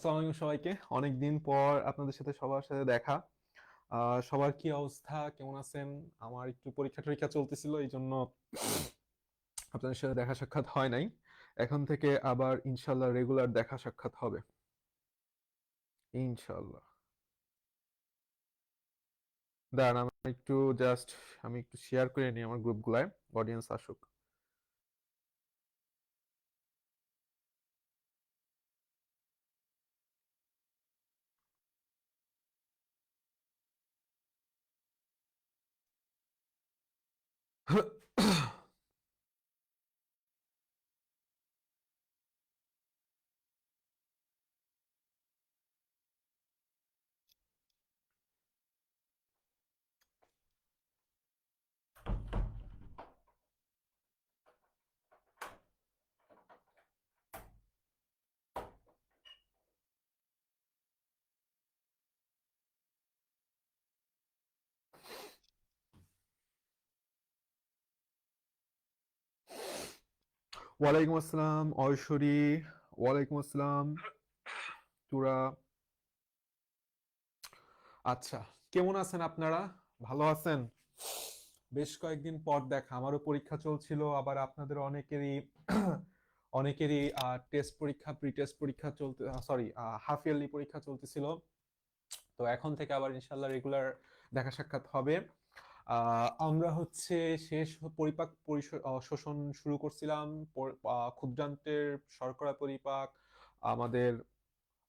আসসালামু আলাইকুম সবাইকে। অনেকদিন পর আপনাদের সাথে সবার সাথে দেখা। সবার কি অবস্থা? কেমন আছেন? আমার একটু পরীক্ষা টরীক্ষা চলতেছিল এই জন্য আপনাদের সাথে দেখা সাক্ষাৎ হয় নাই। এখন থেকে আবার ইনশাল্লাহ রেগুলার দেখা সাক্ষাৎ হবে। ইনশাল্লাহ দাঁড়ান, আমি একটু জাস্ট আমি একটু শেয়ার করে নিই আমার গ্রুপগুলায় অডিয়েন্স আসুক। huh ওয়ালাইকুম আসসালাম, ঐশ্বরী। ওয়ালাইকুম আসসালাম। তুরা। আচ্ছা কেমন আছেন আপনারা? ভালো আছেন? বেশ কয়েকদিন পর দেখা, আমারও পরীক্ষা চলছিল, আবার আপনাদের অনেকেরই অনেকেরই টেস্ট পরীক্ষা প্রি টেস্ট পরীক্ষা চলতে সরি হাফ ইয়ারলি পরীক্ষা চলতেছিল। তো এখন থেকে আবার ইনশাল্লাহ রেগুলার দেখা সাক্ষাৎ হবে। আমরা হচ্ছে শেষ পরিপাক শোষণ শুরু করছিলাম ক্ষুদ্রান্তের শর্করা পরিপাক, আমাদের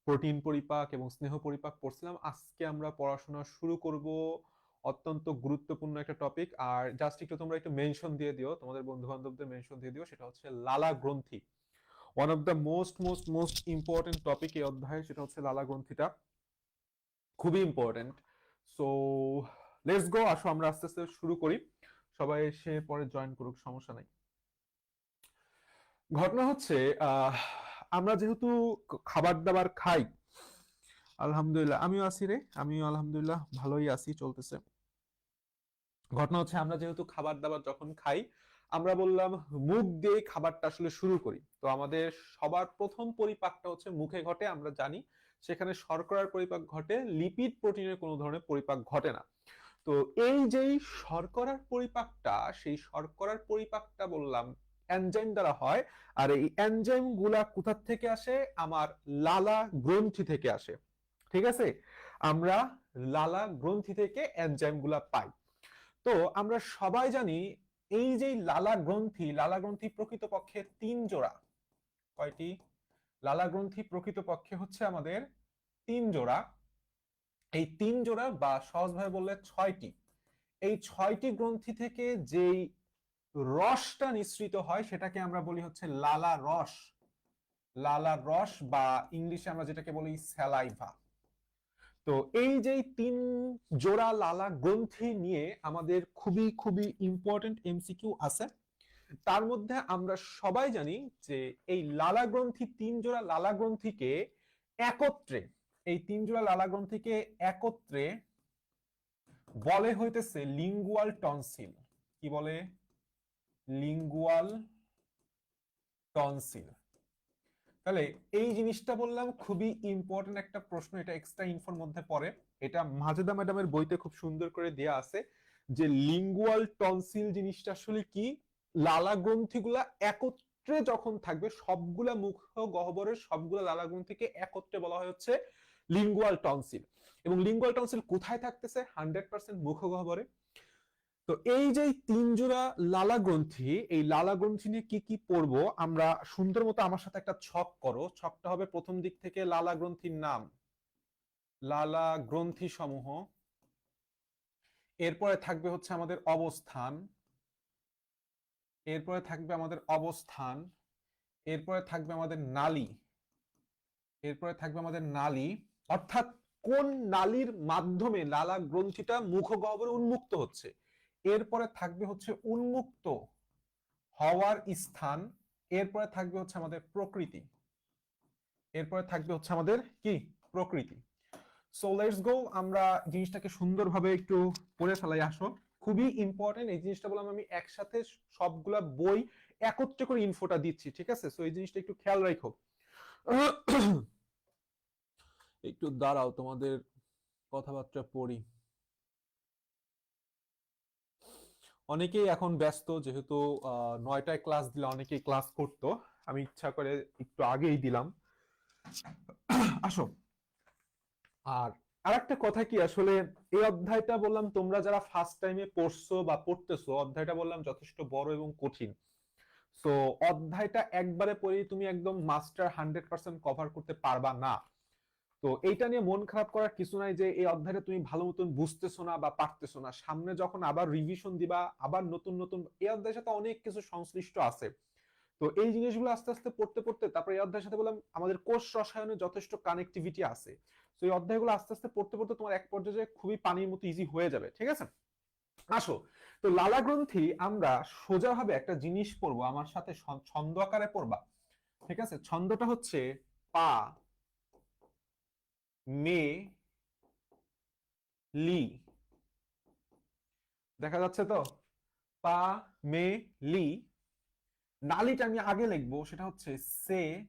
প্রোটিন পরিপাক এবং স্নেহ পরিপাক পড়ছিলাম। আজকে আমরা পড়াশোনা শুরু করব অত্যন্ত গুরুত্বপূর্ণ একটা টপিক আর জাস্ট একটু তোমরা একটু মেনশন দিয়ে দিও, তোমাদের বন্ধু বান্ধবদের মেনশন দিয়ে দিও, সেটা হচ্ছে লালা গ্রন্থি। One of the most most most important topic এই অধ্যায়ে, সেটা হচ্ছে লালা গ্রন্থিটা। খুবই ইম্পর্টেন্ট সো লেটস গো আসো, আমরা আস্তে আস্তে শুরু করি। সবাই এসে পরে জয়েন করুক, সমস্যা নাই। ঘটনা হচ্ছে আমরা যেহেতু খাবার দাবার খাই, আলহামদুলিল্লাহ, আমিও আছি রে, আমিও আলহামদুলিল্লাহ ভালোই আছি, চলতেছে। ঘটনা হচ্ছে, আমরা যেহেতু খাবার দাবার যখন খাই, আমরা বললাম মুখ দিয়ে খাবারটা আসলে শুরু করি। তো আমাদের সবার প্রথম পরিপাকটা হচ্ছে মুখে ঘটে, আমরা জানি। সেখানে শর্করার পরিপাক ঘটে লিপিড প্রোটিনের কোনো ধরনের পরিপাক ঘটে না। তো এই যেই শর্করার পরিপাকটা, সেই শর্করার পরিপাকটা বললাম এনজাইম দ্বারা হয়, আর এই এনজাইমগুলা কোথা থেকে আসে? আমার লালা গ্রন্থি থেকে আসে। ঠিক আছে? আমরা লালা গ্রন্থি থেকে এনজাইমগুলা পাই। তো আমরা সবাই জানি এই যে লালা গ্রন্থি লালা গ্রন্থি প্রকৃতপক্ষে তিন জোড়া। কয়টি? লালা গ্রন্থি প্রকৃতপক্ষে হচ্ছে আমাদের তিন জোড়া। এই তিন জোড়া বা সহজভাবে বললে ছয়টি, এই ছয়টি গ্রন্থি থেকে যেই রসটা নিঃসৃত হয় সেটাকে আমরা বলি হচ্ছে লালা রস। লালা রস বা ইংলিশে আমরা যেটাকে বলি স্যালাইভা। তো এই যে তিন জোড়া লালা গ্রন্থি নিয়ে আমাদের খুবই খুবই ইম্পর্টেন্ট এমসিকিউ আছে। তার মধ্যে আমরা সবাই জানি যে এই লালা গ্রন্থি, তিন জোড়া লালা গ্রন্থিকে একত্রে এই তিন জোড়া লালা গ্রন্থিকে একত্রে বলে হইতেছে লিঙ্গুয়াল টনসিল। কি বলে? Lingual tonsil. তাহলে এই জিনিসটা বললাম খুবই ইম্পর্টেন্ট একটা প্রশ্ন, এটা এক্সট্রা ইনফোর মধ্যে পড়ে। এটা মাজেদা ম্যাডামের বইতে খুব সুন্দর করে দেয়া আছে যে লিঙ্গুয়াল টনসিল জিনিসটা আসলে কি? লালা গ্রন্থিগুলা একত্রে যখন থাকবে, সবগুলা মুখ গহ্বরের সবগুলা লালা গ্রন্থিকে একত্রে বলা হচ্ছে লিঙ্গুয়াল টনসিল এবং লিঙ্গুয়াল টনসিল কোথায় থাকতেছে? হান্ড্রেড পার্সেন্ট মুখ গহ্বরে তো এই যে তিন জোড়া লালা গ্রন্থি এই লালা গ্রন্থি নিয়ে কি কি পড়ব, আমরা সুন্দর মতো আমার সাথে একটা ছক করো। ছকটা হবে প্রথম দিক থেকে লালা গ্রন্থির নাম। লালা গ্রন্থি সমূহ এরপরে থাকবে হচ্ছে আমাদের অবস্থান। এরপরে থাকবে আমাদের অবস্থান। এরপরে থাকবে আমাদের নালী। এরপরে থাকবে আমাদের নালী। অর্থাৎ কোন নালীর মাধ্যমে লালা গ্রন্থিটা মুখগহ্বরে উন্মুক্ত হচ্ছে? এরপরে থাকবে হচ্ছে উন্মুক্ত হওয়ার স্থান, এরপরে থাকবে হচ্ছে আমাদের প্রকৃতি। এরপরে থাকবে হচ্ছে আমাদের কি? প্রকৃতি। সো লেটস গো আমরা জিনিসটাকে সুন্দরভাবে একটু পড়ে ফেলাই, আসো। খুবই ইম্পর্টেন্ট এই জিনিসটা বললাম আমি একসাথে সবগুলা বই একত্রে করে ইনফোটা দিচ্ছি, ঠিক আছে? সো এই জিনিসটা একটু খেয়াল রাখো। একটু দাঁড়াও, তোমাদের কথাবার্তা পড়ি। অনেকেই এখন ব্যস্ত, যেহেতু নয়টায় ক্লাস দিলে অনেকেই ক্লাস করতো। আমি ইচ্ছা করে একটু আগেই দিলাম। আসো। আর আর একটা কথা কি, আসলে এই অধ্যায়টা বললাম, তোমরা যারা ফার্স্ট টাইমে পড়ছো বা পড়তেছো, অধ্যায়টা বললাম যথেষ্ট বড় এবং কঠিন। তো অধ্যায়টা একবারে পড়ে তুমি একদম মাস্টার হান্ড্রেড পার্সেন্ট কভার করতে পারবা না। তো এইটা নিয়ে মন খারাপ করার কিছু নাই যে এই অধ্যায়টা তুমি ভালো মতন বুঝতেছো না বা পারতেছো না। সামনে যখন আবার রিভিশন দিবা, আবার নতুন নতুন, এই অধ্যায়ের সাথে অনেক কিছু সংশ্লিষ্ট আছে। তো এই জিনিসগুলো আস্তে আস্তে পড়তে পড়তে, তারপরে এই অধ্যায়ের সাথে বললাম, আমাদের কোষ রসায়নে যথেষ্ট কানেক্টিভিটি আছে। তো এই অধ্যায়গুলো আস্তে আস্তে পড়তে পড়তে তোমার এক পর্যায়ে খুবই পানির মতো ইজি হয়ে যাবে, ঠিক আছে? আসো, তো লালা গ্রন্থি আমরা সোজাভাবে একটা জিনিস পড়ব, আমার সাথে ছন্দ আকারে পড়বা, ঠিক আছে? ছন্দটা হচ্ছে পা মে, লি। দেখা যাচ্ছে তো? পা, মে, লি। নালিটা আমি আগে লিখব, সেটা হচ্ছে সে,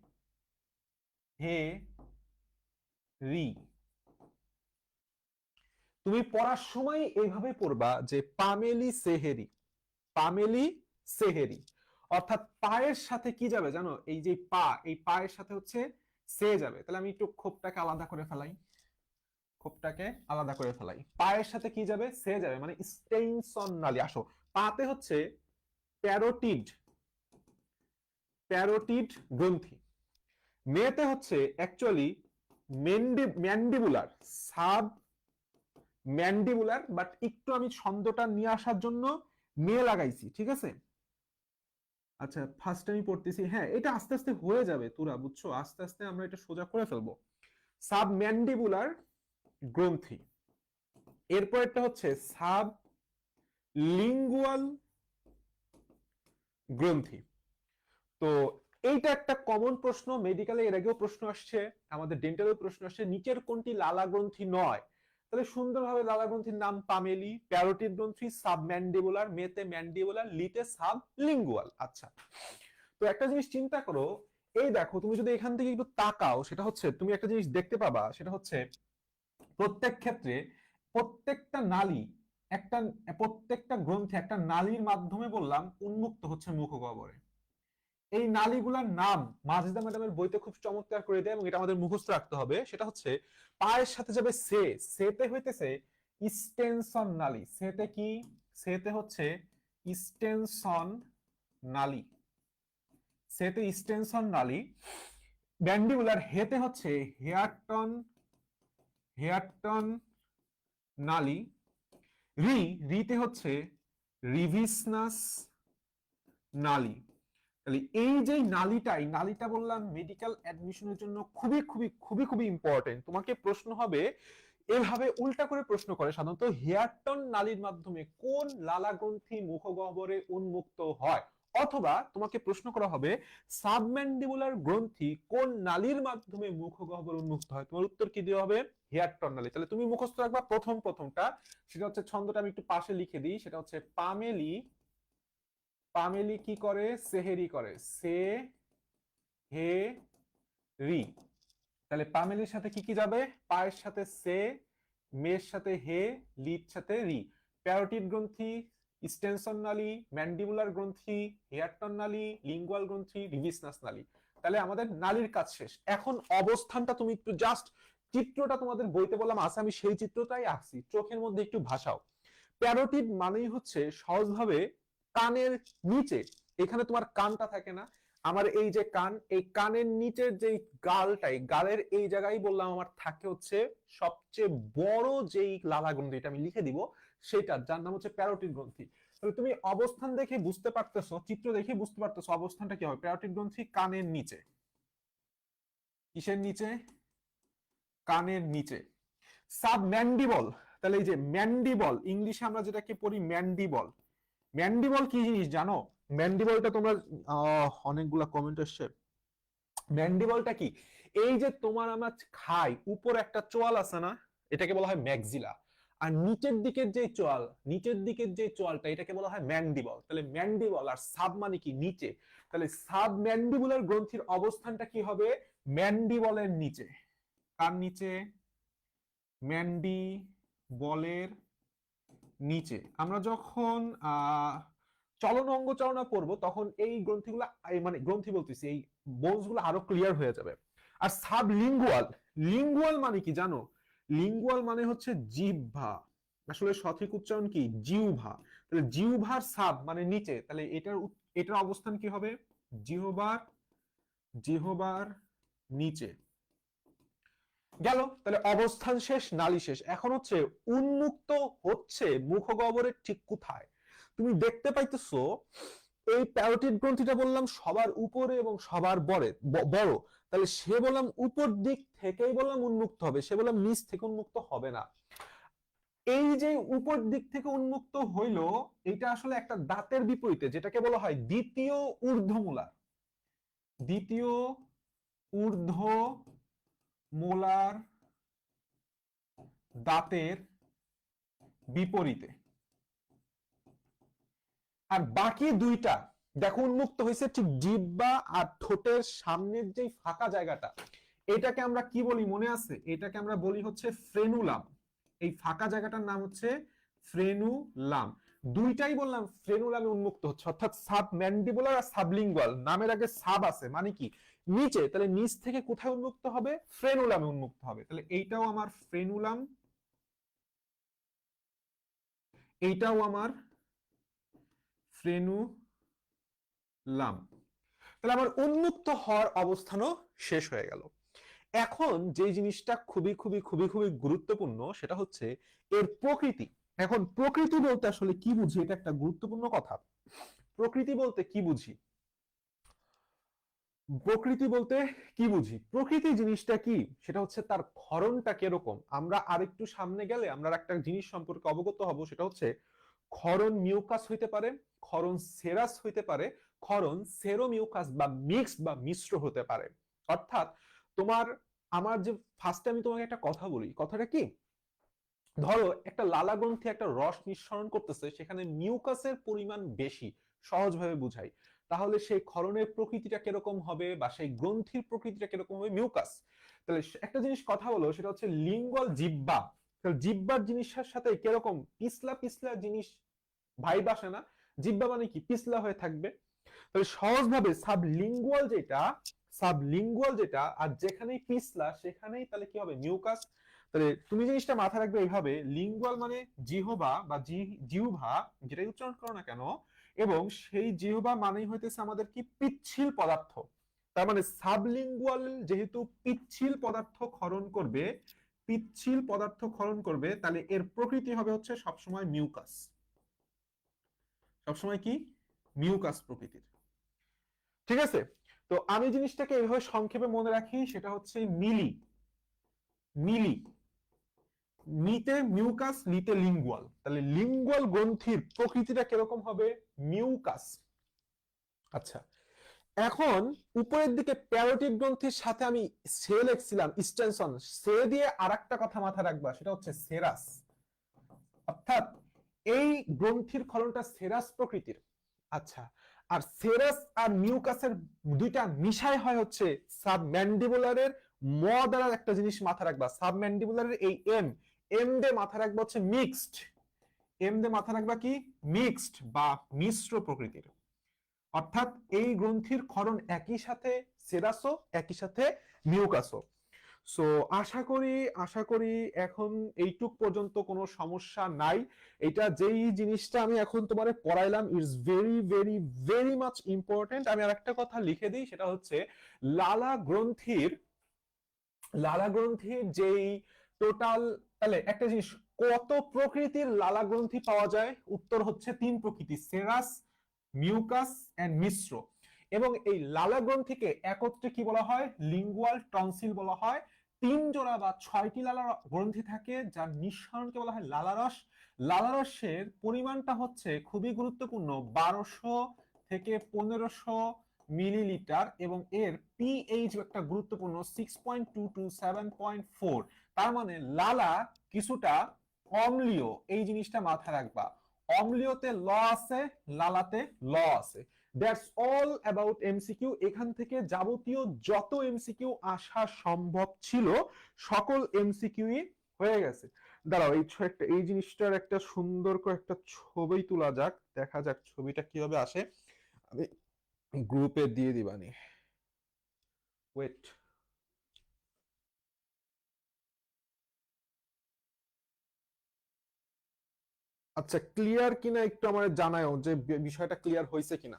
হে, রি। তুমি পড়ার সময় এইভাবে পড়বা যে পামেলি সেহেরি পামেলি সেহেরি অর্থাৎ পায়ের সাথে কি যাবে জানো? এই যে পা, এই পায়ের সাথে হচ্ছে সে যাবে। তাহলে আমি একটু খোপটাকে আলাদা করে ফেলাই। খোপটাকে আলাদা করে ফেলাই। পায়ের সাথে কি যাবে? সে যাবে। মানে স্টেইনসন নালী আসো। পাতে হচ্ছে প্যারোটিড প্যারোটিড গ্রন্থি। মেয়েতে হচ্ছে actually mandibular, sub mandibular but একটু আমি ছন্দটা নিয়ে আসার জন্য মেয়ে লাগাইছি, ঠিক আছে? আচ্ছা ফার্স্ট আমি পড়তেছি হ্যাঁ এটা আস্তে আস্তে হয়ে যাবে তোরা, বুঝছ? আস্তে আস্তে আমরা এটা সোজা করে ফেলব। সাব ম্যান্ডিবুলার গ্রন্থি। এরপরেরটা হচ্ছে সাব লিঙ্গুয়াল গ্রন্থি। তো এইটা একটা কমন প্রশ্ন মেডিকেলে এর আগেও প্রশ্ন আসছে, আমাদের ডেন্টালেও প্রশ্ন আসছে, নিচের কোনটি লালা গ্রন্থি নয়? তাহলে সুন্দরভাবে লালা গ্রন্থির নাম পামেলি প্যারোটিড গ্রন্থি সাব ম্যান্ডিবুলার মেতে ম্যান্ডিবুলার লিতে সাব লিঙ্গুয়াল আচ্ছা তো একটা জিনিস চিন্তা করো, এই দেখো, তুমি যদি এখান থেকে একটু তাকাও, সেটা হচ্ছে, তুমি একটা জিনিস দেখতে পাবা, সেটা হচ্ছে, প্রত্যেক ক্ষেত্রে প্রত্যেকটা নালী, একটা, প্রত্যেকটা গ্রন্থে একটা নালীর মাধ্যমে বললাম, উন্মুক্ত হচ্ছে মুখগহ্বরে। এই নালীগুলার নাম মাজেদা ম্যাডামের বইতে খুব চমৎকার করে দেয় এবং এটা আমাদের মুখস্থ রাখতে হবে। সেটা হচ্ছে, পায়ের সাথে যাবে সে, সেতে হইতেছে ইস্টেনসন নালী। সেতে কি? সেতে হচ্ছে ইস্টেনসন নালী। সেতে ইস্টেনসন নালী। ব্যান্ডিবুলার হেতে হচ্ছে হেয়ারটন হেয়ারটন নালী। রি, রিতে হচ্ছে রিভিসনাস নালী। তাহলে এই যে নালীটা এই নালীটা বললাম মেডিকেল অ্যাডমিশনের জন্য খুবই খুবই খুবই খুবই ইম্পর্টেন্ট তোমাকে প্রশ্ন হবে, এভাবে উল্টা করে প্রশ্ন করে সাধারণত হেয়ারটন নালীর মাধ্যমে কোন লালা গ্রন্থি মুখগহ্বরে উন্মুক্ত হয়? অথবা তোমাকে প্রশ্ন করা হবে সাবম্যান্ডিবুলার গ্রন্থি কোন নালীর মাধ্যমে মুখগহ্বর উন্মুক্ত হয়? তোমার উত্তর কি দেওয়া হবে? হেয়ারটন নালী। তাহলে তুমি মুখস্থ রাখবা প্রথম প্রথমটা। সেটা হচ্ছে ছন্দটা আমি একটু পাশে লিখে দিই। সেটা হচ্ছে পামেলি পামেলি কি করে? সেহেরি করে। সে, হে, রি। তাহলে পামেলির সাথে কি কি যাবে? পায়ের সাথে সে, মেয়ের সাথে হে, লির সাথে রি। প্যারোটিড গ্রন্থি, স্টেনসন নালী, ম্যান্ডিবুলার গ্রন্থি, হেয়ারটন নালী, লিঙ্গুয়াল গ্রন্থি, রিভিসনাস নালী। তাহলে আমাদের নালীর কাজ শেষ। এখন অবস্থানটা তুমি একটু জাস্ট চিত্রটা তোমাদের বইতে বললাম, আছে আমি সেই চিত্রটাই আঁকছি। চোখের মধ্যে একটু ভাসাও। প্যারোটিড মানেই হচ্ছে সহজভাবে কানের নিচে, এখানে তোমার কানটা থাকে না, আমার এই যে কান, এই কানের নিচের যে গালটা, এই গালের এই জায়গায় বললাম আমার থাকে হচ্ছে সবচেয়ে বড় যেই লালা গ্রন্থি আমি লিখে দিব, সেটা, যার নাম হচ্ছে প্যারোটিড গ্রন্থি। তাহলে তুমি অবস্থান দেখে বুঝতে পারতেছো, চিত্র দেখে বুঝতে পারতেছো অবস্থানটা কি হবে প্যারোটিড গ্রন্থি কানের নিচে। কিসের নিচে? কানের নিচে। সাব ম্যান্ডিবল তাহলে এই যে ম্যান্ডিবল, ইংলিশে আমরা যেটাকে পড়ি ম্যান্ডিবল। ম্যান্ডিবল কি জিনিস জানো? ম্যান্ডিবলটা তোমরা অনেকগুলা কমেন্ট এসছে। ম্যান্ডিবলটা কি? এই যে তোমার আমার খাই, উপর একটা চোয়াল আছে না? এটাকে বলা হয় ম্যাক্সিলা আর নিচের দিকের যে চোয়াল, নিচের দিকের যে চোয়ালটা, এটাকে বলা হয় ম্যান্ডিবল তাহলে ম্যান্ডিবল আর সাব মানে কি? নিচে। তাহলে সাব ম্যান্ডিবুলার গ্রন্থির অবস্থানটা কি হবে? ম্যান্ডিবলের নিচে। কার নিচে? ম্যান্ডি বলের নিচে। আমরা যখন চলন অঙ্গচালনা করব, তখন এই গ্রন্থিগুলো মানে গ্রন্থি বলতেছি, এই বোনসগুলো আরও ক্লিয়ার হয়ে যাবে। আর সাবলিঙ্গুয়াল লিঙ্গুয়াল মানে কি জানো? লিঙ্গুয়াল মানে হচ্ছে জিহ্বা। আসলে সঠিক উচ্চারণ কি? জিহ্বা। তাহলে জিহ্বার সাব মানে নিচে। তাহলে এটার এটার অবস্থান কি হবে? জিহ্বার জিহ্বার নিচে। গেল। তাহলে অবস্থান শেষ, নালী শেষ। এখন হচ্ছে উন্মুক্ত হচ্ছে মুখগহ্বরের ঠিক কোথায়? তুমি দেখতে পাইতেছো, এই প্যারোটিড গ্রন্থিটা বললাম সবার উপরে এবং সবার বড়ে ব- বড়। তাহলে সে বললাম উপর দিক থেকেই বললাম উন্মুক্ত হবে, সে বললাম নিচ থেকে উন্মুক্ত হবে না। এই যে উপর দিক থেকে উন্মুক্ত হইল, এটা আসলে একটা দাঁতের বিপরীতে, যেটাকে বলা হয় দ্বিতীয় ঊর্ধ্বমূলার। দ্বিতীয় ঊর্ধ্ব মোলার দাঁতের বিপরীতে। আর বাকি দুইটা, দেখো উন্মুক্ত হয়েছে ঠিক জিহ্বা আর ঠোঁটের সামনের যে ফাঁকা জায়গাটা, এটাকে আমরা কি বলি মনে আছে? এটাকে আমরা বলি হচ্ছে ফ্রেনুলাম। এই ফাঁকা জায়গাটার নাম হচ্ছে ফ্রেনুলাম। দুইটাই বললাম ফ্রেনুলামে উন্মুক্ত হচ্ছে, অর্থাৎ সাব ম্যান্ডিবুলার আর সাবলিঙ্গুয়াল, নামের আগে সাব আছে মানে কি? নিচে, তাহলে নিচ থেকে কোথায় উন্মুক্ত হবে? ফ্রেনুলামে উন্মুক্ত হবে। তাহলে এইটাও আমার ফ্রেনুলাম, এইটাও আমার ফ্রেনুলাম। তাহলে আমার উন্মুক্ত হওয়ার অবস্থানও শেষ হয়ে গেল। এখন যে জিনিসটা খুবই খুবই খুবই খুবই গুরুত্বপূর্ণ সেটা হচ্ছে এর প্রকৃতি। এখন প্রকৃতি বলতে আসলে কি বুঝি? এটা একটা গুরুত্বপূর্ণ কথা। প্রকৃতি বলতে কি বুঝি? প্রকৃতি বলতে কি বুঝি? প্রকৃতি জিনিসটা কি? সেটা হচ্ছে তার ক্ষরণটা কীরকম? আমরা আরেকটু সামনে গেলে আমরা একটা জিনিস সম্পর্কে অবগত হব, সেটা হচ্ছে ক্ষরণ মিউকাস হইতে পারে, ক্ষরণ সেরাস হইতে পারে, ক্ষরণ সেরোমিউকাস বা মিক্স বা মিশ্র হতে পারে। অর্থাৎ তোমার, আমার যে ফার্স্টে আমি তোমাকে একটা কথা বলি, কথাটা কি? ধরো একটা লালা গ্রন্থি একটা রস নিঃসরণ করতেছে, সেখানে মিউকাসের পরিমাণ বেশি, সহজভাবে বুঝাই। তাহলে সেই ক্ষরণের প্রকৃতিটা কীরকম হবে বা সেই গ্রন্থির প্রকৃতিটা কীরকম হবে? মিউকাস। তাহলে একটা জিনিস কথা বলো সেটা হচ্ছে লিঙ্গল জিব্বা তাহলে জিব্বার জিনিসের সাথে কীরকম? পিছলা পিছলা জিনিস ভাইব আসে না। জিব্বা মানে কি? পিছলা হয়ে থাকবে। তাহলে সহজভাবে সাবলিঙ্গুয়াল যেটা সাবলিঙ্গুয়াল যেটা, আর যেখানেই পিছলা, সেখানেই তাহলে কি হবে? মিউকাস। তাহলে তুমি জিনিসটা মাথায় রাখবে এইভাবে, লিঙ্গুয়াল মানে জিহবা বা জিহ্বা, যেটাই উচ্চারণ করো না কেন এবং সেই জিহ্বা মানেই হইতেছে আমাদের কি? পিচ্ছিল পদার্থ। তার মানে সাবলিঙ্গুয়াল যেহেতু পিচ্ছিল পদার্থ ক্ষরণ করবে, পিচ্ছিল পদার্থ ক্ষরণ করবে, তাহলে এর প্রকৃতি হবে হচ্ছে সবসময় মিউকাস। সবসময় কি? মিউকাস প্রকৃতির। ঠিক আছে? তো আমি জিনিসটাকে এইভাবে সংক্ষেপে মনে রাখি, সেটা হচ্ছে মিলি। মিলি। নিতে মিউকাস নিতে লিঙ্গুয়াল তাহলে লিঙ্গুয়াল গ্রন্থির প্রকৃতিটা কীরকম হবে? মিউকাস আচ্ছা এখন উপরের দিকে প্যারোটিড গ্রন্থির সাথে আমি সে লিখছিলাম এক্সটেনশন সে দিয়ে আরেকটা কথা মাথায় রাখবা, সেটা হচ্ছে সেরাস অর্থাৎ এই গ্রন্থির ক্ষরণটা সেরাস প্রকৃতির। আচ্ছা আর সেরাস আর মিউকাসের দুইটা মিশাই হয় হচ্ছে সাবম্যান্ডিবুলারের ম দ্বারা একটা জিনিস মাথা রাখবা সাবম্যান্ডিবুলারের এই এম এম দে মাথা রাখবা হচ্ছে মিক্সড এম দে মাথা রাখবা কি? মিক্সড বা মিশ্র প্রকৃতির। অর্থাৎ এই গ্রন্থির ক্ষরণ একই সাথে সেরাসও একই সাথে মিউকাসও সো আশা করি আশা করি এখন এইটুক পর্যন্ত কোনো সমস্যা নাই। এটা যেই জিনিসটা আমি এখন তোমারে পড়াইলাম it's very very very much important আমি আর একটা কথা লিখে দিই, সেটা হচ্ছে লালা গ্রন্থির লালা গ্রন্থির যেই টোটাল তাহলে একটা জিনিস, কত প্রকৃতির লালা গ্রন্থি পাওয়া যায়? উত্তর হচ্ছে তিন প্রকৃতি, সেরাস, মিউকাস এন্ড মিশ্র। এবং এই লালা গ্রন্থিকে একত্রে কি বলা হয়? লিঙ্গুয়াল টনসিল বলা হয়। তিন জোড়া বা ছয়টি লালা গ্রন্থি থাকে, যার নিঃসরণকে বলা হয় লালারস। লালারসের পরিমাণটা হচ্ছে খুবই গুরুত্বপূর্ণ, বারোশো থেকে পনেরোশো মিলিলিটার এবং এর পিএইচ একটা গুরুত্বপূর্ণ six point two to seven point four তার মানে লালা কিছুটা অম্লীয়, এই জিনিসটা মাথায় রাখবা। অম্লীয়তে ল আছে, লালাতে ল আছে। দ্যাটস অল অ্যাবাউট এমসিকিউ এখান থেকে যাবতীয় যত এমসিকিউ আসা সম্ভব ছিল, সকল এমসিকিউই হয়ে গেছে। দাঁড়াও, এই একটা এই জিনিসটার একটা সুন্দর করে একটা ছবি তোলা যাক। দেখা যাক ছবিটা কীভাবে আসে। আমি গ্রুপে দিয়ে দিবানি। ওয়েট আচ্ছা ক্লিয়ার কিনা একটু আমার জানাও যে বিষয়টা ক্লিয়ার হয়েছে কিনা।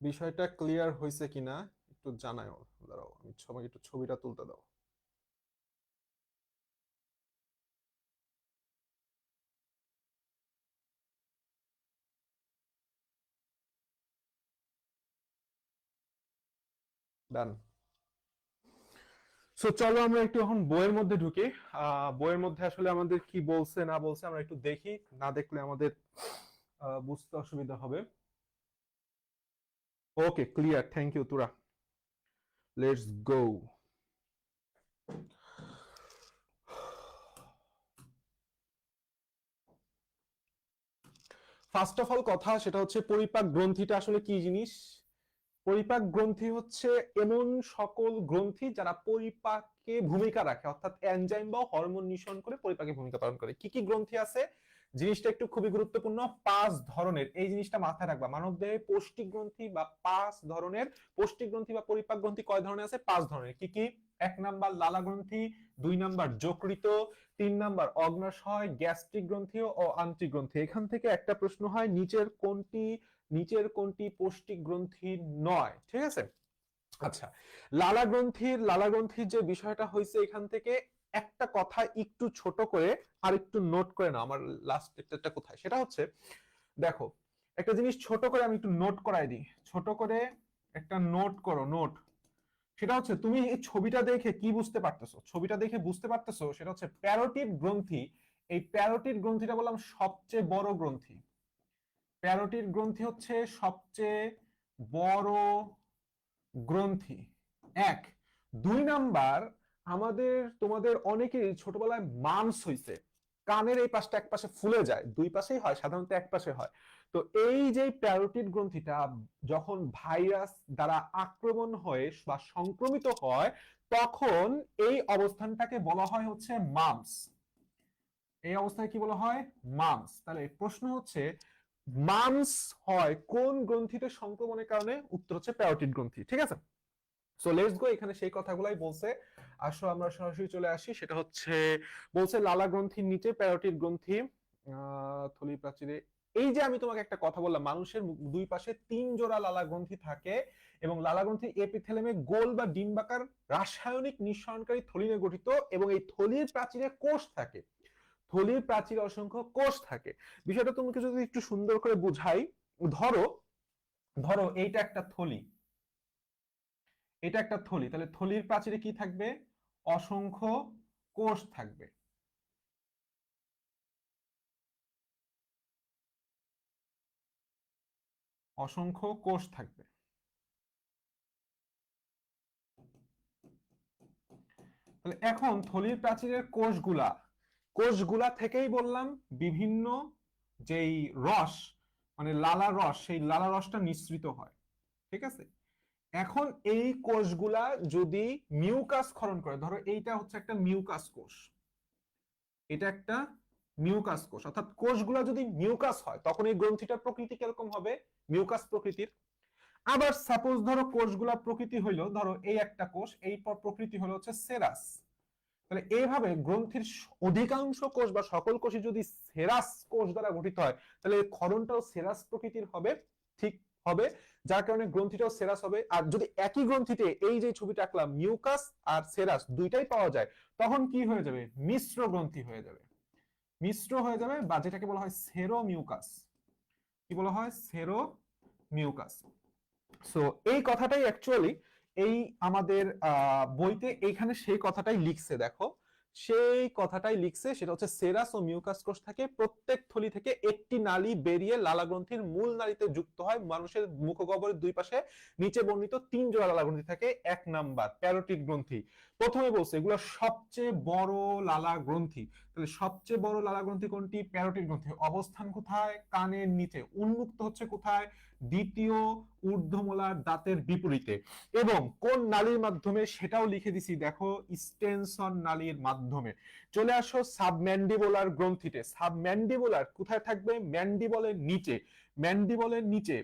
বিষয়টা ক্লিয়ার হয়েছে কিনা একটু জানাও দাঁড়াও, আমি সবাই একটু ছবিটা তুলতে দাও। ডান সো চলো আমরা একটু এখন বইয়ের মধ্যে ঢুকি। বইয়ের মধ্যে আসলে আমাদের কি বলছে, না বলছে আমরা একটু দেখি। না দেখলে আমাদের বুঝতে অসুবিধা হবে। Okay clear thank you Tura let's go first of all কথা সেটা হচ্ছে পরিপাক গ্রন্থিটা আসলে কি জিনিস? পরিপাক গ্রন্থি হচ্ছে এমন সকল গ্রন্থি যারা পরিপাকে ভূমিকা রাখে, অর্থাৎ এনজাইম বা হরমোন নিঃসরণ করে পরিপাকে ভূমিকা পালন করে। কি কি গ্রন্থি আছে? জিনিসটা একটু খুবই গুরুত্বপূর্ণ, পাঁচ ধরনের। এই জিনিসটা মাথায় রাখবা। মানব দেহে পৌষ্টিক গ্রন্থি বা পাঁচ ধরনের। পৌষ্টিক গ্রন্থি বা পরিপাক গ্রন্থি কয় ধরনের আছে? পাঁচ ধরনের। কি কি? এক নাম্বার লালা গ্রন্থি, দুই নাম্বার যকৃত, তিন নাম্বার অগ্নাশয়, গ্যাস্ট্রিক গ্রন্থি ও আন্ত্রিক গ্রন্থি। এখান থেকে একটা প্রশ্ন হয়, নিচের কোনটি নিচের কোনটি পৌষ্টিক গ্রন্থি নয়, ঠিক আছে? আচ্ছা লালা গ্রন্থির লালা গ্রন্থির যে বিষয়টা হয়েছে এখান থেকে একটা কথা একটু ছোট করে আর একটু নোট করে নাও, আমার লাস্ট একটা কোথায়? সেটা হচ্ছে, দেখো, একটা জিনিস ছোট করে আমি একটু নোট করাই দিই। ছোট করে একটা নোট করো, নোট। সেটা হচ্ছে, তুমি এই ছবিটা দেখে কি বুঝতে পারতেছো? ছবিটা দেখে বুঝতে পারতেছো, সেটা হচ্ছে প্যারোটিড গ্রন্থি। এই প্যারোটিড গ্রন্থিটা বললাম সবচেয়ে বড় গ্রন্থি। প্যারোটিড গ্রন্থি হচ্ছে সবচেয়ে বড় গ্রন্থি। এক, দুই নাম্বার, আমাদের, তোমাদের অনেকেরই ছোটবেলায় মামস হইছে। কানের এই পাশটা এক পাশে ফুলে যায়, দুই পাশেই হয়, সাধারণত এক পাশে হয়। তো এই যে প্যারোটিড গ্রন্থিটা, যখন ভাইরাস দ্বারা আক্রমণ হয়ে বা সংক্রমিত হয়, তখন এই অবস্থানটাকে বলা হয় হচ্ছে মামস। এই অবস্থায় কি বলা হয়? মামস। তাহলে প্রশ্ন হচ্ছে মামস হয় কোন গ্রন্থিতে সংক্রমণের কারণে? উত্তর হচ্ছে প্যারোটিড গ্রন্থি, ঠিক আছে? সো লেটস গো এখানে সেই কথাগুলাই বলছে। আসো, আমরা সরাসরি চলে আসি। সেটা হচ্ছে, বলছে লালা গ্রন্থির নিচে প্যারোটিড গ্রন্থি থলি প্রাচীরে। এই যে আমি তোমাকে একটা কথা বললাম, মানুষের দুই পাশে তিন জোড়া লালা গ্রন্থি থাকে এবং লালা গ্রন্থি এপিথেলেমে গোল বা ডিম্বাকার রাসায়নিক নিঃসরণকারী থলি নিয়ে গঠিত এবং এই থলির প্রাচীরে কোষ থাকে। থলির প্রাচীরে অসংখ্য কোষ থাকে। বিষয়টা তোমাকে যদি একটু সুন্দর করে বুঝাই, ধরো ধরো এইটা একটা থলি। এটা একটা থলি, তাহলে থলির প্রাচীরে কি থাকবে? অসংখ্য কোষ থাকবে। অসংখ্য কোষ থাকবে। তাহলে এখন থলির প্রাচীরের কোষগুলা কোষগুলা থেকেই বললাম, বিভিন্ন যেই রস মানে লালা রস, সেই লালা রসটা নিঃসৃত হয়, ঠিক আছে? এখন এই কোষগুলা যদি মিউকাস ক্ষরণ করে, ধরো এইটা হচ্ছে একটা মিউকাস কোষ, এটা একটা মিউকাস কোষ, অর্থাৎ কোষগুলা যদি মিউকাস হয়, তখন এই গ্রন্থিটার প্রকৃতি কীরকম হবে? মিউকাস প্রকৃতির। আবার সাপোজ ধরো কোষগুলা প্রকৃতি হইল, ধরো এই একটা কোষ, এই পর, প্রকৃতি হলো হচ্ছে সেরাস। তাহলে এইভাবে গ্রন্থির অধিকাংশ কোষ বা সকল কোষই যদি সেরাস কোষ দ্বারা গঠিত হয়, তাহলে ক্ষরণটাও সেরাস প্রকৃতির হবে, ঠিক হবে। যার কারণে গ্রন্থিটাও সেরাস হবে। আর যদি একই গ্রন্থিতে এই যে ছবিটা আঁকলাম, মিউকাস আর সেরাস দুইটাই পাওয়া যায়, তখন কি হয়ে যাবে? মিশ্র গ্রন্থি হয়ে যাবে। মিশ্র হয়ে যাবে বা যেটাকে বলা হয় সেরো মিউকাস কি বলা হয়? সেরো মিউকাস সো এই কথাটাই অ্যাকচুয়ালি এই আমাদের বইতে এইখানে সেই কথাটাই লিখছে, দেখো। সেই কথাটাই লিখছে, সেটা হচ্ছে, সেরাস ও মিউকাস কোষ থাকে প্রত্যেক থলি থেকে একটি নালী বেরিয়ে লালা গ্রন্থির মূল নালীতে যুক্ত হয়। মানুষের মুখগহ্বরের দুই পাশে নিচে বর্ণিত তিন জোড়া লালা গ্রন্থি থাকে, এক নাম্বার প্যারোটিড গ্রন্থি। প্রথমে বলছে, এগুলো সবচেয়ে বড় লালা গ্রন্থি। তাহলে সবচেয়ে বড় লালা গ্রন্থি কোনটি? প্যারোটিড গ্রন্থি। অবস্থান কোথায়? কানের নিচে। উন্মুক্ত হচ্ছে কোথায়? দ্বিতীয় ঊর্ধ্বমূলার দাঁতের বিপরীতে। এবং কোন নালীর মাধ্যমে? সেটাও লিখে দিছি, দেখো, স্টেনসন নালীর মাধ্যমে। চলে আসো সাবম্যান্ডিবুলার গ্রন্থিতে। সাবম্যান্ডিবুলার কোথায় থাকবে? ম্যান্ডিবলের নিচে। ম্যান্ডিবলের নিচে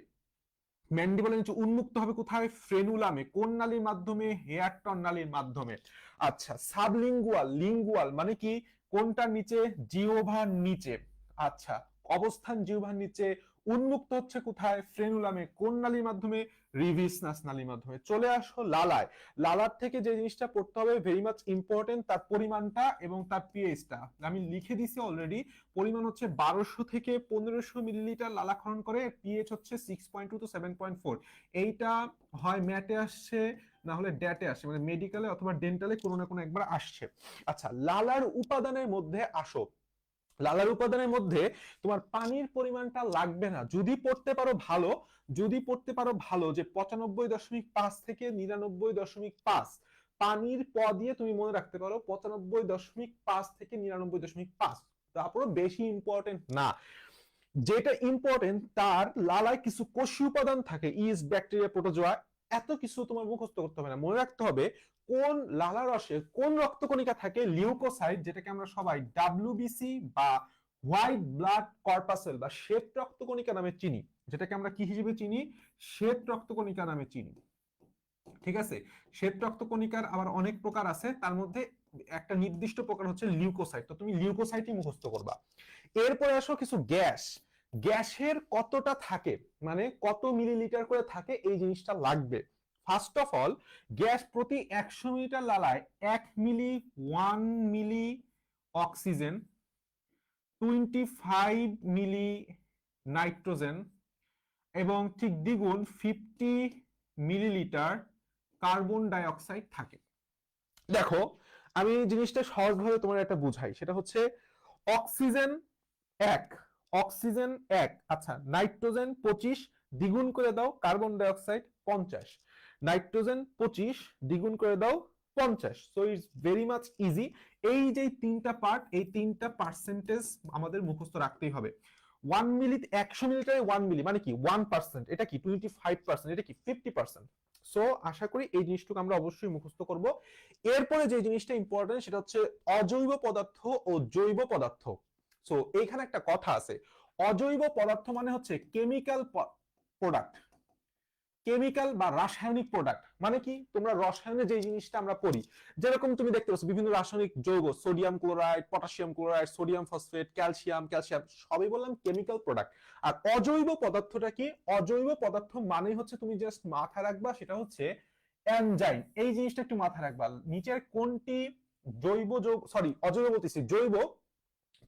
ম্যান্ডিবলের নিচে উন্মুক্ত হবে কোথায়? ফ্রেনুলামে কোন নালীর মাধ্যমে হেয়ারটন নালীর মাধ্যমে। আচ্ছা সাবলিঙ্গুয়াল, লিঙ্গুয়াল মানে কি? কোনটার নিচে? জিওভার নিচে। আচ্ছা অবস্থান জিওভার নিচে উন্মুক্ত হচ্ছে কোথায়? ফ্রেনুলামে, কোন নালীর মাধ্যমে? রিভিসনাস নালীর মাধ্যমে। চলে আসো লালায়। লালার থেকে যে জিনিসটা পড়তে হবে ভেরি মাচ ইম্পর্টেন্ট তার পরিমাণটা এবং তার পিএইচটা আমি লিখে দিছি অলরেডি পরিমাণ হচ্ছে বারোশো থেকে পনেরোশো মিলিলিটার লালা খনন করে পিএইচ হচ্ছে six point two to seven point four এইটা হয় ম্যাটে আসছে, না হলে ড্যাটে আসছে মানে মেডিকেলে অথবা ডেন্টালে কোনো না কোনো একবার আসছে। আচ্ছা লালার উপাদানের মধ্যে আসো। লালার উপাদানের মধ্যে তোমার পানির পরিমাণটা লাগবে না। যদি পড়তে পারো ভালো, যদি পড়তে পারো ভালো যে পঁচানব্বই দশমিক পাঁচ থেকে নিরানব্বই দশমিক পাঁচ, পানির প দিয়ে তুমি মনে রাখতে পারো পঁচানব্বই দশমিক পাঁচ থেকে নিরানব্বই দশমিক পাঁচ। তারপরে বেশি ইম্পর্টেন্ট না। যেটা ইম্পর্টেন্ট তার লালায় কিছু কোষীয় উপাদান থাকে, ইস, ব্যাকটেরিয়া, প্রোটোজোয়া, এত কিছু তোমার মুখস্থ করতে হবে না। মনে রাখতে হবে কোন লালা রসে কোন রক্তকণিকা থাকে লিউকোসাইট যেটাকে আমরা সবাই ডাব্লিউবিসি বা হোয়াইট ব্লাড কর্পাসেল বা শ্বেত রক্তকণিকা নামে চিনি, যেটাকে আমরা কি হিসেবে চিনি? শ্বেত রক্তকণিকা নামে চিনি। ঠিক আছে? শ্বেত রক্তকণিকার আবার অনেক প্রকার আছে, তার মধ্যে একটা নির্দিষ্ট প্রকার হচ্ছে লিউকোসাইট তো তুমি লিউকোসাইটই মুখস্থ করবা। এরপরে আসো কিছু গ্যাস। গ্যাসের কতটা থাকে? মানে কত মিলিলিটার করে থাকে? এই জিনিসটা লাগবে। ফার্স্ট অফ অল গ্যাস প্রতি একশো মিটার লালায় এক milli one milli oxygen twenty five milli nitrogen এবং ঠিক দ্বিগুণ ফিফটি মিলিলিটার কার্বন ডাইঅক্সাইড থাকে। দেখো, আমি এই জিনিসটা সহজভাবে তোমার একটা বুঝাই। সেটা হচ্ছে অক্সিজেন এক অক্সিজেন এক আচ্ছা নাইট্রোজেন পঁচিশ, দ্বিগুণ করে দাও কার্বন ডাইঅক্সাইড পঞ্চাশ। নাইট্রোজেন পঁচিশ, দ্বিগুণ করে দাও পঞ্চাশ। So it's very much easy এই যে তিনটা পার্ট এই তিনটা পার্সেন্টেজ আমাদের মুখস্থ রাখতেই হবে। ওয়ান মিলি একশো মিলিটারে ওয়ান মিলি মানে কি? ওয়ান পার্সেন্ট এটা কি? টোয়েন্টি ফাইভ পার্সেন্ট এটা কি? ফিফটি পার্সেন্ট সো আশা করি এই জিনিসটুকু আমরা অবশ্যই মুখস্থ করব। এরপরে যে জিনিসটা ইম্পর্টেন্ট সেটা হচ্ছে অজৈব পদার্থ ও জৈব পদার্থ। সো এইখানে একটা কথা আছে। অজৈব পদার্থ মানে হচ্ছে কেমিক্যাল প্রোডাক্ট কেমিক্যাল বা রাসায়নিক প্রোডাক্ট মানে কি? তোমরা রসায়নে যে জিনিসটা আমরা পড়ি, যেরকম তুমি দেখতে পাচ্ছ বিভিন্ন রাসায়নিক যৌগ sodium chloride potassium chloride sodium phosphate calcium calcium সবই বললাম কেমিক্যাল প্রোডাক্ট আর অজৈব পদার্থটা কি? অজৈব পদার্থ মানে হচ্ছে তুমি জাস্ট মাথা রাখবা, সেটা হচ্ছে এনজাইম এই জিনিসটা একটু মাথা রাখবা। নিচের কোনটি জৈব যৌগ সরি অজৈব বলতেছি, জৈব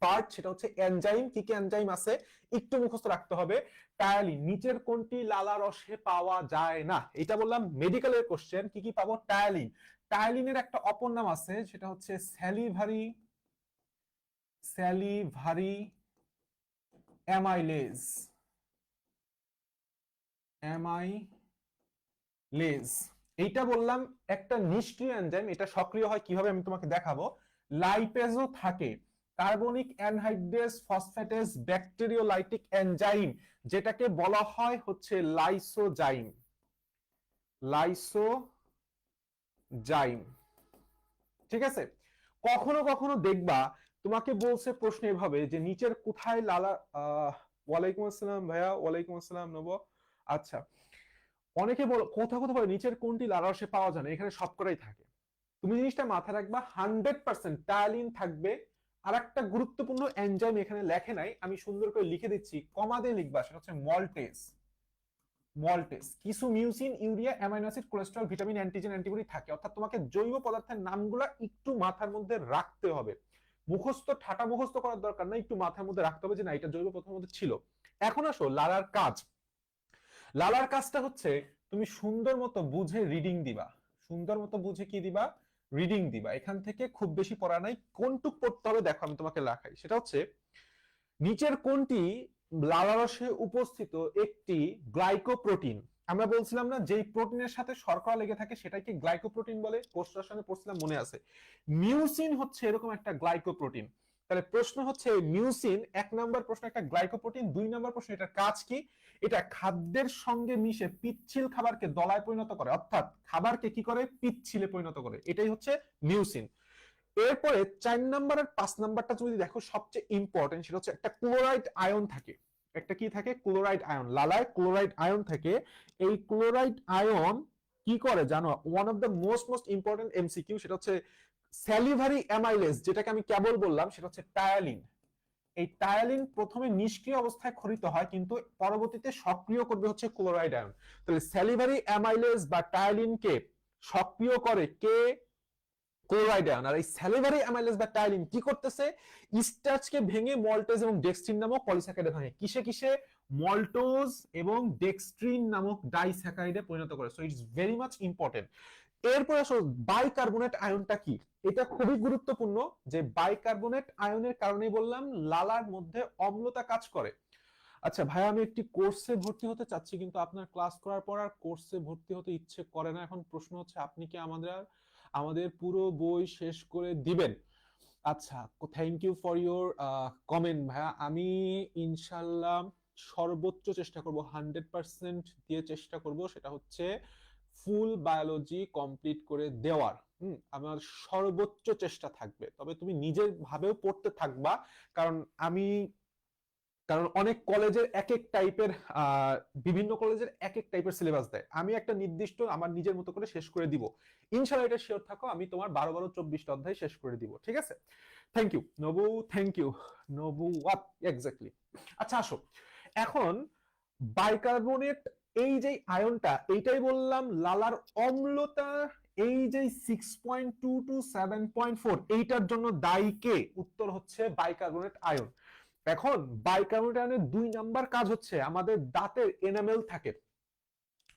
পার্ট সেটা হচ্ছে এনজাইম কি কি এনজাইম আছে, একটু মুখস্থ রাখতে হবে। টায়ালিন নিচের কোনটি লালা রসে পাওয়া যায় না? এটা বললাম মেডিকেলের কোশ্চেন কি কি পাবো? টায়ালিন টায়ালিনের একটা অপর নাম আছে, সেটা হচ্ছে স্যালিভারি স্যালিভারি অ্যামাইলেজ অ্যামাইলেজ এইটা বললাম একটা নিষ্ক্রিয় এনজাইম এটা সক্রিয় হয়, কীভাবে আমি তোমাকে দেখাবো? লাইপেজও থাকে। Carbonic anhydrase, phosphatase, bacteriolytic enzyme যেটাকে বলা হয় হচ্ছে লাইসোজাইম। লাইসোজাইম। ঠিক আছে? কখনো কখনো দেখবা, তোমাকে বলছে প্রশ্ন এভাবে যে নিচের কোথায় লালা ওয়ালাইকুম আসসালাম ভাইয়া, ওয়ালাইকুম আসসালাম নব। আচ্ছা অনেকে বল, কোথাও কোথাও বলে নিচের কোনটি লালা রসে পাওয়া যায় না, এখানে সবকটাই থাকে। তুমি জিনিসটা মাথায় রাখবা হান্ড্রেড পার্সেন্ট টায়ালিন থাকবে আর একটা গুরুত্বপূর্ণ এনজাইম এখানে লেখে নাই, আমি সুন্দর করে লিখে দিচ্ছি, কমা দিয়ে লিখবা, সেটা হচ্ছে মলটেস মলটেস কিছু mucin urea amino acid cholesterol vitamin antigen antibody থাকে। অর্থাৎ তোমাকে জৈব পদার্থের নামগুলো একটু মাথার মধ্যে রাখতে হবে। মুখস্থ, ঠাটা মুখস্থ করার দরকার না একটু মাথার মধ্যে রাখতে হবে যে না, এটা জৈব পদার্থের মধ্যে ছিল। এখন আসো, লালার কাজ। লালার কাজটা হচ্ছে, তুমি সুন্দর মতো বুঝে রিডিং দিবা। সুন্দর মতো বুঝে কি দিবা? রিডিং দিবা। এখান থেকে খুব বেশি পড়া নাই, কোনটুক পড়তে হবে দেখো আমি তোমাকে লেখাই। সেটা হচ্ছে, নিচের কোনটি লালারসে উপস্থিত একটি গ্লাইকোপ্রোটিন? আমরা বলছিলাম না, যেই প্রোটিনের সাথে শর্করা লেগে থাকে সেটাকে গ্লাইকোপ্রোটিন বলে, কোষ রসায়নে পড়ছিলাম, মনে আছে। মিউসিন হচ্ছে এরকম একটা গ্লাইকোপ্রোটিন। তাহলে প্রশ্ন হচ্ছে মিউসিন এক নাম্বার প্রশ্ন, একটা গ্লাইকোপ্রোটিন, দুই নাম্বার প্রশ্ন, এটার কাজ কি? এটা খাদ্যের সঙ্গে মিশে পিচ্ছিল খাবারকে দলায় পরিণত করে, অর্থাৎ খাবারকে কি করে? পিচ্ছিলে পরিণত করে, এটাই হচ্ছে মিউসিন। এরপরে চার নাম্বার আর পাঁচ নাম্বারটা যদি দেখো, সবচেয়ে ইম্পর্টেন্ট সেটা হচ্ছে একটা ক্লোরাইড আয়ন থাকে। একটা কি থাকে? ক্লোরাইড আয়ন, লালায় ক্লোরাইড আয়ন থাকে। এই ক্লোরাইড আয়ন কি করে জানো? One of the most most important MCQ সেটা হচ্ছে স্যালিভারি অ্যামাইলেজ যেটাকে আমি কেবল বললাম, সেটা হচ্ছে টায়ালিন এই টায়ালিন প্রথমে নিষ্ক্রিয় অবস্থায় খরিত হয়, কিন্তু পরবর্তীতে সক্রিয় করবে হচ্ছে ক্লোরাইড আয়ন তাহলে স্যালিভারি অ্যামাইলেজ বা টায়ালিনকে সক্রিয় করে কে? ক্লোরাইড আয়ন আর এই স্যালিভারি অ্যামাইলেজ বা টায়ালিন কি করতেছে? স্টার্চকে ভেঙে মল্টোজ এবং ডেক্সট্রিন নামক পলিস্যাকারাইডে ভাঙে। কিসে কিসে? মল্টোজ এবং ডেক্সট্রিন নামক ডাইস্যাকারাইডে পরিণত করে। So it's very much important এরপর আসো বাইকার্বনেট আয়নটা কি? এটা খুবই গুরুত্বপূর্ণ যে বাইকার্বনেট আয়নের কারণেই বললাম, লালার মধ্যে অম্লতা কাজ করে। আচ্ছা ভাই, আমি একটি কোর্সে ভর্তি হতে চাচ্ছি, কিন্তু আপনার ক্লাস করার পর আর কোর্সে ভর্তি হতে ইচ্ছে করে না। এখন প্রশ্ন হচ্ছে, আপনি কি আমাদের আমাদের পুরো বই শেষ করে দিবেন? আচ্ছা thank you for your comment ভাইয়া। আমি ইনশাল্লাহ সর্বোচ্চ চেষ্টা করব হান্ড্রেড পার্সেন্ট দিয়ে চেষ্টা করব। সেটা হচ্ছে ফুল বায়োলজি কমপ্লিট করে দেওয়ার, হুম, আমার সর্বোচ্চ চেষ্টা থাকবে। তবে তুমি নিজের ভাবেও পড়তে থাকবা, কারণ আমি, কারণ অনেক কলেজের এক এক টাইপের বিভিন্ন কলেজের এক এক টাইপের সিলেবাস দেয়। আমি একটা নির্দিষ্ট আমার নিজের মতো করে শেষ করে দিব। ইনশাল্লাহ এটা শিওর থাকো, আমি তোমার বারো বারো চব্বিশটা অধ্যায় শেষ করে দিব, ঠিক আছে? Thank you Nabu thank you Nabu what exactly আচ্ছা আসো। এখন বাইকার্বনেট এই যে আয়নটা, এইটাই বললাম লালার অম্লতা, এই যে six point two to seven point four এইটার জন্য দায়ী কে? উত্তর হচ্ছে বাইকার্বনেট আয়ন। এখন বাইকার্বনেট আয়নের দুই নাম্বার কাজ হচ্ছে আমাদের দাঁতের এনামেল থাকে।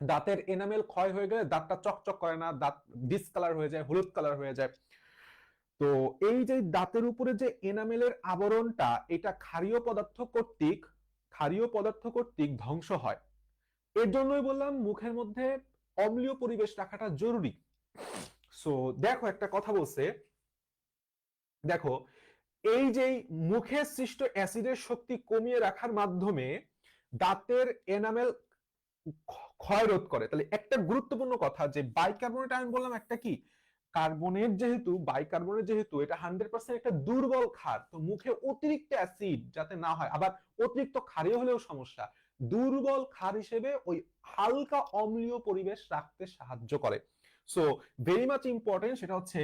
দাঁতের এনামেল ক্ষয় হয়ে গেলে দাঁতটা চকচক করে না, দাঁত ডিসকালার হয়ে যায়, হলুদ কালার হয়ে যায়। তো এই যে দাঁতের উপরে যে এনামেলের আবরণটা, এটা ক্ষারীয় পদার্থ কর্তৃক, ক্ষারীয় পদার্থ কর্তৃক ধ্বংস হয়। এর জন্যই বললাম মুখের মধ্যে অম্লীয় পরিবেশ রাখাটা জরুরি। সো দেখো একটা কথা বলছে। দেখো, এই যে মুখে সৃষ্ট অ্যাসিডের শক্তি কমিয়ে রাখার মাধ্যমে দাঁতের এনামেল ক্ষয় রোধ করে। তাহলে একটা গুরুত্বপূর্ণ কথা যে বাইকার্বনেট আয়ন বললাম একটা কি? কার্বনের যেহেতু বাইকার্বনেট যেহেতু এটা হান্ড্রেড পার্সেন্ট একটা দুর্বল ক্ষার, তো মুখে অতিরিক্ত অ্যাসিড যাতে না হয়, আবার অতিরিক্ত ক্ষারীয় হলেও সমস্যা। দুর্বল ক্ষার হিসেবে ওই হালকা অম্লীয় পরিবেশ রাখতে সাহায্য করে। সো ভেরি মাচ ইম্পর্টেন্ট সেটা হচ্ছে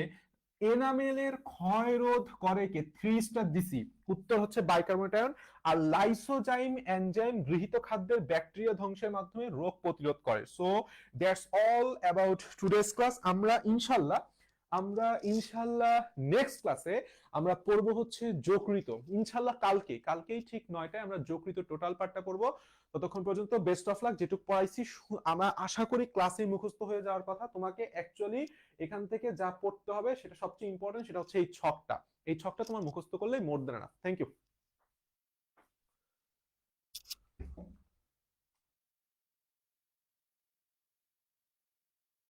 এনামেলের ক্ষয় রোধ করে কে থ্রি স্টার দিসি উত্তর হচ্ছে বাইকার্বনেট আয়ন আর লাইসোজাইম এনজাইম গৃহীত খাদ্যের ব্যাকটেরিয়া ধ্বংসের মাধ্যমে রোগ প্রতিরোধ করে। So that's all about today's class আমরা ইনশাল্লাহ আমরা ইনশাল্লাহ নেক্সট ক্লাসে আমরা পড়ব হচ্ছে যকৃত ইনশাল্লাহ কালকে, কালকেই ঠিক নয়টায় আমরা যকৃত টোটাল পার্টটা পড়ব। ততক্ষণ পর্যন্ত বেস্ট অফ লাক যেটুকু পড়াইছি আমরা আশা করি ক্লাসে মুখস্থ হয়ে যাওয়ার কথা। তোমাকে অ্যাকচুয়ালি এখান থেকে যা পড়তে হবে সেটা সবচেয়ে ইম্পর্টেন্ট সেটা হচ্ছে এই ছকটা। এই ছকটা তোমার মুখস্থ করলেই মোর দেন না থ্যাংক ইউ